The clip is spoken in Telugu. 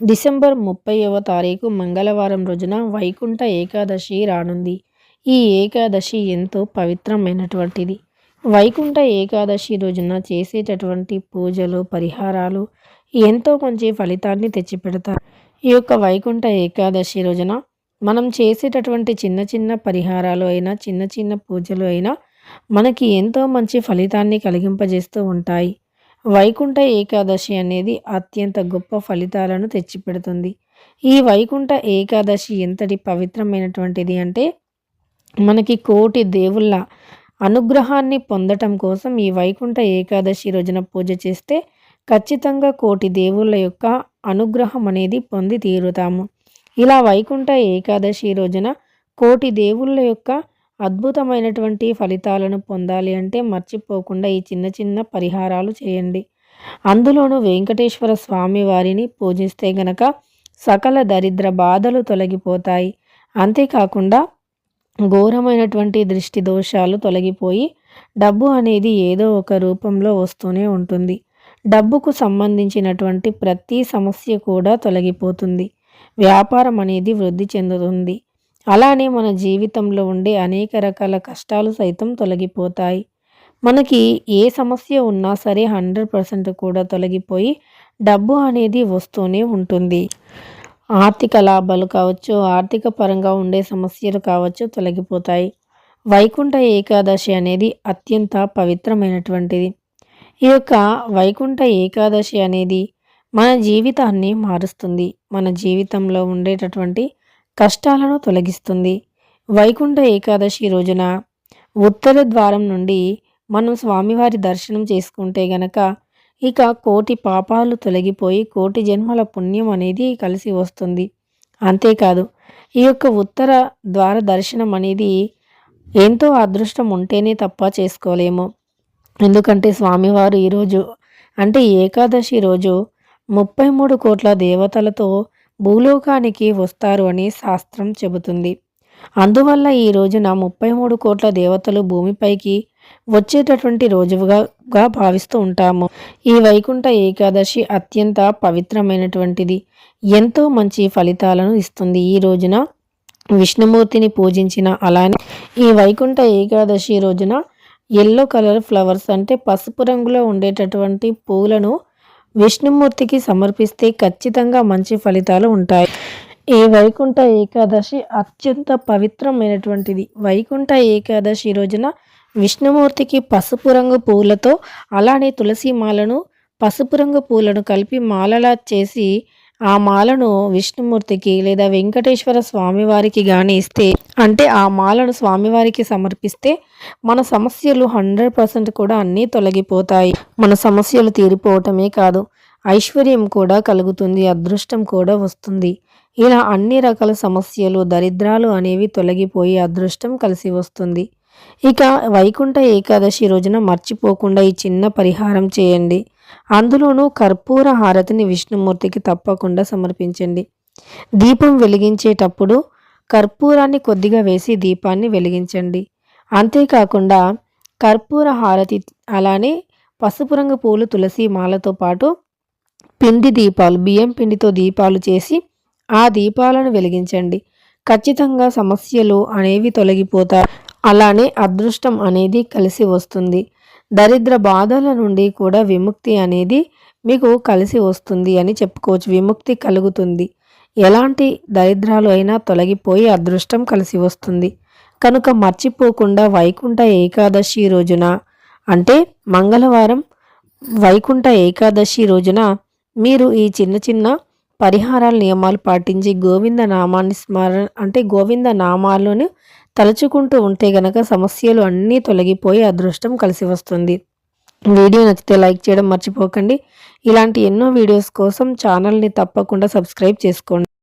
డిసెంబర్ ముప్పైవ తారీఖు మంగళవారం రోజున వైకుంఠ ఏకాదశి రానుంది. ఈ ఏకాదశి ఎంతో పవిత్రమైనటువంటిది. వైకుంఠ ఏకాదశి రోజున చేసేటటువంటి పూజలు పరిహారాలు ఎంతో మంచి ఫలితాన్ని తెచ్చిపెడతారు ఈ యొక్క వైకుంఠ ఏకాదశి రోజున మనం చేసేటటువంటి చిన్న చిన్న పరిహారాలు అయినా చిన్న చిన్న పూజలు అయినా మనకి ఎంతో మంచి ఫలితాన్ని కలిగింపజేస్తూ ఉంటాయి. వైకుంఠ ఏకాదశి అనేది అత్యంత గొప్ప ఫలితాలను తెచ్చిపెడుతుంది. ఈ వైకుంఠ ఏకాదశి ఎంతటి పవిత్రమైనటువంటిది అంటే మనకి కోటి దేవుళ్ళ అనుగ్రహాన్ని పొందటం కోసం ఈ వైకుంఠ ఏకాదశి రోజున పూజ చేస్తే ఖచ్చితంగా కోటి దేవుళ్ళ యొక్క అనుగ్రహం అనేది పొంది తీరుతాము. ఇలా వైకుంఠ ఏకాదశి రోజున కోటి దేవుళ్ళ యొక్క అద్భుతమైనటువంటి ఫలితాలను పొందాలి అంటే మర్చిపోకుండా ఈ చిన్న చిన్న పరిహారాలు చేయండి. అందులోనూ వెంకటేశ్వర స్వామి వారిని పూజిస్తే గనక సకల దరిద్ర బాధలు తొలగిపోతాయి. అంతేకాకుండా ఘోరమైనటువంటి దృష్టి దోషాలు తొలగిపోయి డబ్బు అనేది ఏదో ఒక రూపంలో వస్తూనే ఉంటుంది. డబ్బుకు సంబంధించినటువంటి ప్రతి సమస్య కూడా తొలగిపోతుంది. వ్యాపారం అనేది వృద్ధి చెందుతుంది. అలానే మన జీవితంలో ఉండే అనేక రకాల కష్టాలు సైతం తొలగిపోతాయి. మనకి ఏ సమస్య ఉన్నా సరే హండ్రెడ్ పర్సెంట్ కూడా తొలగిపోయి డబ్బు అనేది వస్తూనే ఉంటుంది. ఆర్థిక లాభాలు కావచ్చు ఆర్థిక పరంగా ఉండే సమస్యలు కావచ్చు తొలగిపోతాయి. వైకుంఠ ఏకాదశి అనేది అత్యంత పవిత్రమైనటువంటిది. ఈ యొక్క వైకుంఠ ఏకాదశి అనేది మన జీవితాన్ని మారుస్తుంది. మన జీవితంలో ఉండేటటువంటి కష్టాలను తొలగిస్తుంది. వైకుంఠ ఏకాదశి రోజున ఉత్తర ద్వారం నుండి మనం స్వామివారి దర్శనం చేసుకుంటే గనక ఇక కోటి పాపాలు తొలగిపోయి కోటి జన్మల పుణ్యం అనేది కలిసి వస్తుంది. అంతేకాదు ఈ యొక్క ఉత్తర ద్వార దర్శనం అనేది ఎంతో అదృష్టం ఉంటేనే తప్ప చేసుకోలేము. ఎందుకంటే స్వామివారు ఈరోజు అంటే ఏకాదశి రోజు ముప్పై మూడు కోట్ల దేవతలతో భూలోకానికి వస్తారు అని శాస్త్రం చెబుతుంది. అందువల్ల ఈ రోజున ముప్పై మూడు కోట్ల దేవతలు భూమిపైకి వచ్చేటటువంటి రోజుగా భావిస్తూ ఉంటాము. ఈ వైకుంఠ ఏకాదశి అత్యంత పవిత్రమైనటువంటిది. ఎంతో మంచి ఫలితాలను ఇస్తుంది. ఈ రోజున విష్ణుమూర్తిని పూజించిన అలానే ఈ వైకుంఠ ఏకాదశి రోజున ఎల్లో కలర్ ఫ్లవర్స్ అంటే పసుపు రంగులో ఉండేటటువంటి పూలను విష్ణుమూర్తికి సమర్పిస్తే ఖచ్చితంగా మంచి ఫలితాలు ఉంటాయి. ఈ వైకుంఠ ఏకాదశి అత్యంత పవిత్రమైనటువంటిది. వైకుంఠ ఏకాదశి రోజున విష్ణుమూర్తికి పసుపు రంగు పూలతో అలానే తులసి మాలను పసుపు రంగు పూలను కలిపి మాలలా చేసి ఆ మాలను విష్ణుమూర్తికి లేదా వెంకటేశ్వర స్వామివారికి కానీ ఇస్తే అంటే ఆ మాలను స్వామివారికి సమర్పిస్తే మన సమస్యలు హండ్రెడ్ పర్సెంట్ కూడా అన్నీ తొలగిపోతాయి. మన సమస్యలు తీరిపోవటమే కాదు ఐశ్వర్యం కూడా కలుగుతుంది అదృష్టం కూడా వస్తుంది. ఇలా అన్ని రకాల సమస్యలు దరిద్రాలు అనేవి తొలగిపోయి అదృష్టం కలిసి వస్తుంది. ఇక వైకుంఠ ఏకాదశి రోజున మర్చిపోకుండా ఈ చిన్న పరిహారం చేయండి. అందులోనూ కర్పూర హారతిని విష్ణుమూర్తికి తప్పకుండా సమర్పించండి. దీపం వెలిగించేటప్పుడు కర్పూరాన్ని కొద్దిగా వేసి దీపాన్ని వెలిగించండి. అంతేకాకుండా కర్పూర హారతి అలానే పసుపు రంగు పూలు తులసి మాలతో పాటు పిండి దీపాలు బియ్యం పిండితో దీపాలు చేసి ఆ దీపాలను వెలిగించండి. ఖచ్చితంగా సమస్యలు అనేవి తొలగిపోతాయి. అలానే అదృష్టం అనేది కలిసి వస్తుంది. దరిద్ర బాధల నుండి కూడా విముక్తి అనేది మీకు కలిసి వస్తుంది అని చెప్పుకోవచ్చు. విముక్తి కలుగుతుంది. ఎలాంటి దరిద్రాలు అయినా తొలగిపోయి అదృష్టం కలిసి వస్తుంది. కనుక మర్చిపోకుండా వైకుంఠ ఏకాదశి రోజున అంటే మంగళవారం వైకుంఠ ఏకాదశి రోజున మీరు ఈ చిన్న చిన్న పరిహారాల నియమాలు పాటించి గోవింద నామాన్ని స్మరణ అంటే గోవింద నామాలను తలుచుకుంటూ ఉంటే గనక సమస్యలు అన్నీ తొలగిపోయి అదృష్టం కలిసి వస్తుంది. వీడియో నచ్చితే లైక్ చేయడం మర్చిపోకండి. ఇలాంటి ఎన్నో వీడియోస్ కోసం ఛానల్ని తప్పకుండా సబ్స్క్రైబ్ చేసుకోండి.